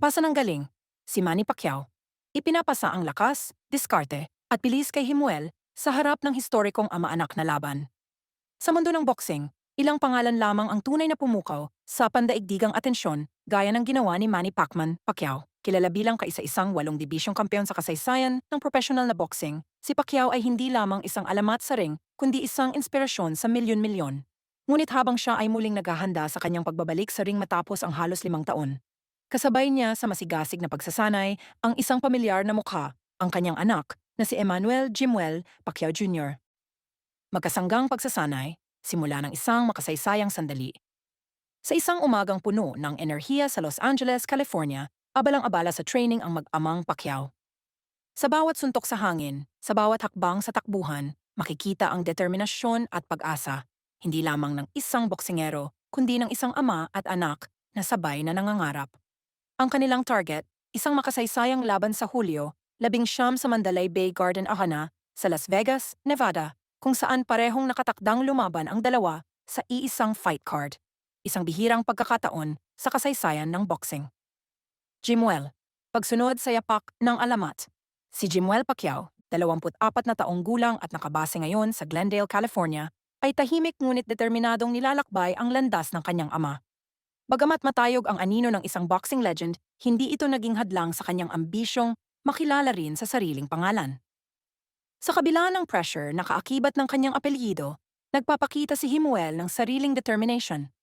Pasa ng galing, si Manny Pacquiao. Ipinapasa ang lakas, diskarte, at bilis kay Himuel sa harap ng historikong ama-anak na laban. Sa mundo ng boxing, ilang pangalan lamang ang tunay na pumukaw sa pandaigdigang atensyon gaya ng ginawa ni Manny Pacman Pacquiao. Kilala bilang kaisa-isang walong dibisyong kampeon sa kasaysayan ng professional na boxing, si Pacquiao ay hindi lamang isang alamat sa ring, kundi isang inspirasyon sa milyon-milyon. Ngunit habang siya ay muling naghahanda sa kanyang pagbabalik sa ring matapos ang halos limang taon, kasabay niya sa masigasig na pagsasanay ang isang pamilyar na mukha, ang kanyang anak na si Emmanuel Jimuel Pacquiao Jr. Magkasanggang pagsasanay, simula ng isang makasaysayang sandali. Sa isang umagang puno ng enerhiya sa Los Angeles, California, abalang-abala sa training ang mag-amang Pacquiao. Sa bawat suntok sa hangin, sa bawat hakbang sa takbuhan, makikita ang determinasyon at pag-asa, hindi lamang ng isang boksingero, kundi ng isang ama at anak na sabay na nangangarap. Ang kanilang target, isang makasaysayang laban sa Hulyo, labing siyam sa Mandalay Bay Garden Ahana, sa Las Vegas, Nevada, kung saan parehong nakatakdang lumaban ang dalawa sa iisang fight card. Isang bihirang pagkakataon sa kasaysayan ng boxing. Jimuel, pagsunod sa yapak ng alamat. Si Jimuel Pacquiao, 24 na taong gulang at nakabase ngayon sa Glendale, California, ay tahimik ngunit determinadong nilalakbay ang landas ng kanyang ama. Bagamat matayog ang anino ng isang boxing legend, hindi ito naging hadlang sa kanyang ambisyong makilala rin sa sariling pangalan. Sa kabila ng pressure na kaakibat ng kanyang apelyido, nagpapakita si Himuel ng sariling determination.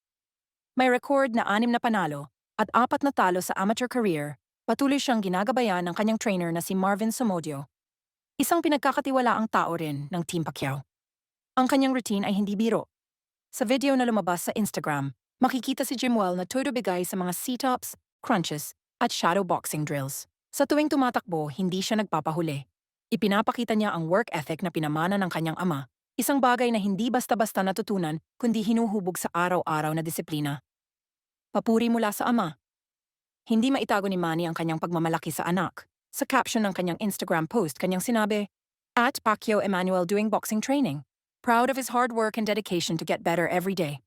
May record na anim na panalo at apat na talo sa amateur career, patuloy siyang ginagabayan ng kanyang trainer na si Marvin Somodio. Isang pinagkakatiwalaang tao rin ng Team Pacquiao. Ang kanyang routine ay hindi biro. Sa video na lumabas sa Instagram, makikita si Jimwell na todo bigay sa mga sit-ups, crunches, at shadow boxing drills. Sa tuwing tumatakbo, hindi siya nagpapahuli. Ipinapakita niya ang work ethic na pinamana ng kanyang ama, isang bagay na hindi basta-basta natutunan kundi hinuhubog sa araw-araw na disiplina. Papuri mula sa ama. Hindi maitago ni Manny ang kanyang pagmamalaki sa anak. Sa caption ng kanyang Instagram post, kanyang sinabi, At Pacquiao Emmanuel doing boxing training. Proud of his hard work and dedication to get better every day.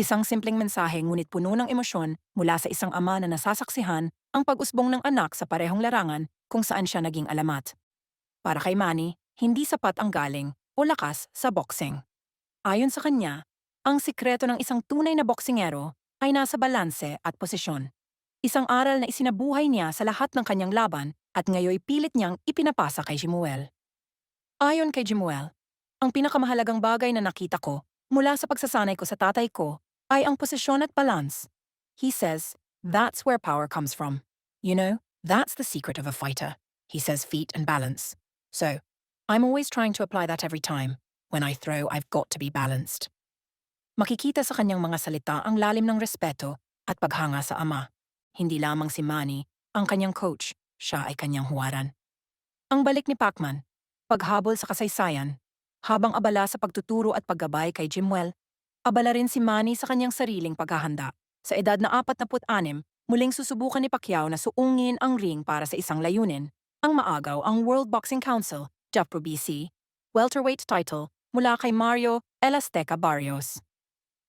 Isang simpleng mensahe ngunit puno ng emosyon mula sa isang ama na nasasaksihan ang pag-usbong ng anak sa parehong larangan kung saan siya naging alamat. Para kay Manny, hindi sapat ang galing o lakas sa boxing. Ayon sa kanya, ang sikreto ng isang tunay na boksingero ay nasa balanse at posisyon. Isang aral na isinabuhay niya sa lahat ng kanyang laban at ngayoy pilit niyang ipinapasa kay Jimuel. Ayon kay Jimuel, ang pinakamahalagang bagay na nakita ko mula sa pagsasanay ko sa tatay ko ay ang posisyon at balance. He says, that's where power comes from. You know, that's the secret of a fighter. He says feet and balance. So, I'm always trying to apply that every time. When I throw, I've got to be balanced. Makikita sa kanyang mga salita ang lalim ng respeto at paghanga sa ama. Hindi lamang si Manny, ang kanyang coach, siya ay kanyang huwaran. Ang balik ni Pacman, paghabol sa kasaysayan, habang abala sa pagtuturo at paggabay kay Jimwell, abala rin si Manny sa kanyang sariling paghahanda. Sa edad na 46, muling susubukan ni Pacquiao na suungin ang ring para sa isang layunin, ang maagaw ang World Boxing Council, WBC, welterweight title mula kay Mario El Azteca Barrios.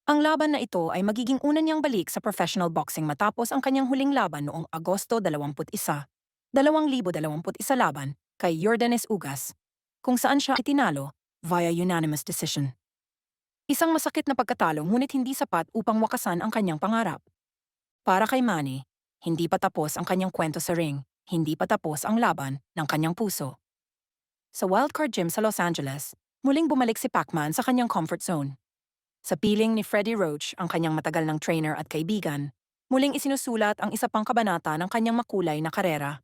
Ang laban na ito ay magiging una niyang balik sa professional boxing matapos ang kanyang huling laban noong Agosto 21, 2021 laban kay Jordanes Ugas, kung saan siya itinalo via unanimous decision. Isang masakit na pagkatalo ngunit hindi sapat upang wakasan ang kanyang pangarap. Para kay Manny, hindi pa tapos ang kanyang kwento sa ring, hindi pa tapos ang laban ng kanyang puso. Sa wildcard gym sa Los Angeles, muling bumalik si Pacman sa kanyang comfort zone. Sa piling ni Freddie Roach, ang kanyang matagal ng trainer at kaibigan, muling isinusulat ang isa pang kabanata ng kanyang makulay na karera.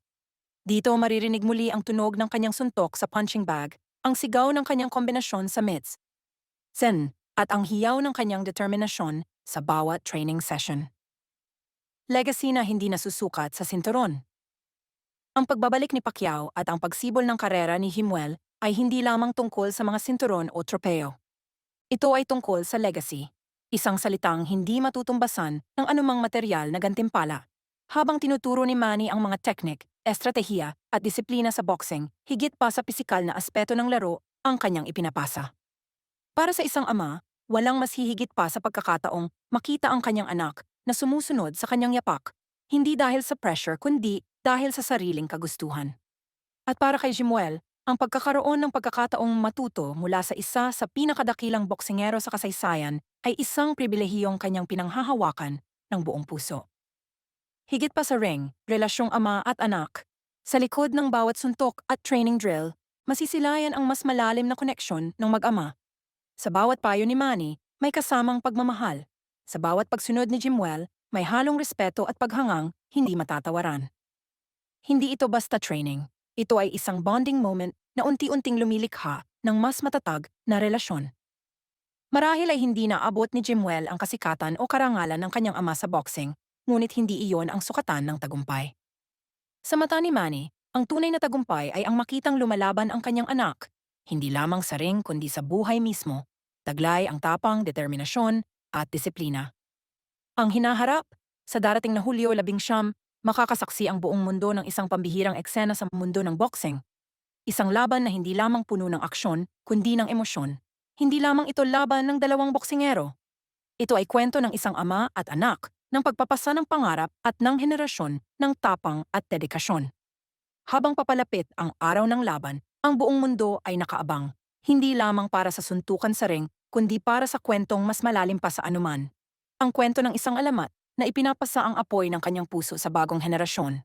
Dito maririnig muli ang tunog ng kanyang suntok sa punching bag, ang sigaw ng kanyang kombinasyon sa mitts, zen, at ang hiyaw ng kanyang determinasyon sa bawat training session. Legacy na hindi nasusukat sa sinturon. Ang pagbabalik ni Pacquiao at ang pagsibol ng karera ni Himuel ay hindi lamang tungkol sa mga sinturon o tropeo. Ito ay tungkol sa legacy, isang salitang hindi matutumbasan ng anumang material na gantimpala. Habang tinuturo ni Manny ang mga teknik, estratehiya at disiplina sa boxing, higit pa sa pisikal na aspeto ng laro ang kanyang ipinapasa. Para sa isang ama, walang mas hihigit pa sa pagkakataong makita ang kanyang anak na sumusunod sa kanyang yapak. hindi dahil sa pressure kundi dahil sa sariling kagustuhan. At para kay Jimuel, ang pagkakaroon ng pagkakataong matuto mula sa isa sa pinakadakilang boksingero sa kasaysayan ay isang pribilehiyong kanyang pinanghahawakan ng buong puso. Higit pa sa ring, relasyong ama at anak, sa likod ng bawat suntok at training drill, masisilayan ang mas malalim na koneksyon ng mag-ama. Sa bawat payo ni Manny, may kasamang pagmamahal. Sa bawat pagsunod ni Jimwell, may halong respeto at paghangang hindi matatawaran. Hindi ito basta training. Ito ay isang bonding moment na unti-unting lumilikha ng mas matatag na relasyon. Marahil ay hindi naabot ni Jimwell ang kasikatan o karangalan ng kanyang ama sa boxing, ngunit hindi iyon ang sukatan ng tagumpay. Sa mata ni Manny, ang tunay na tagumpay ay ang makitang lumalaban ang kanyang anak, hindi lamang sa ring kundi sa buhay mismo, taglay ang tapang, determinasyon, at disiplina. Ang hinaharap, sa darating na Hulyo 11, makakasaksi ang buong mundo ng isang pambihirang eksena sa mundo ng boxing. Isang laban na hindi lamang puno ng aksyon, kundi ng emosyon. Hindi lamang ito laban ng dalawang boksingero. Ito ay kwento ng isang ama at anak ng pagpapasa ng pangarap at ng henerasyon ng tapang at dedikasyon. Habang papalapit ang araw ng laban, ang buong mundo ay nakaabang, hindi lamang para sa suntukan sa ring, kundi para sa kwentong mas malalim pa sa anuman. Ang kwento ng isang alamat na ipinapasa ang apoy ng kanyang puso sa bagong henerasyon.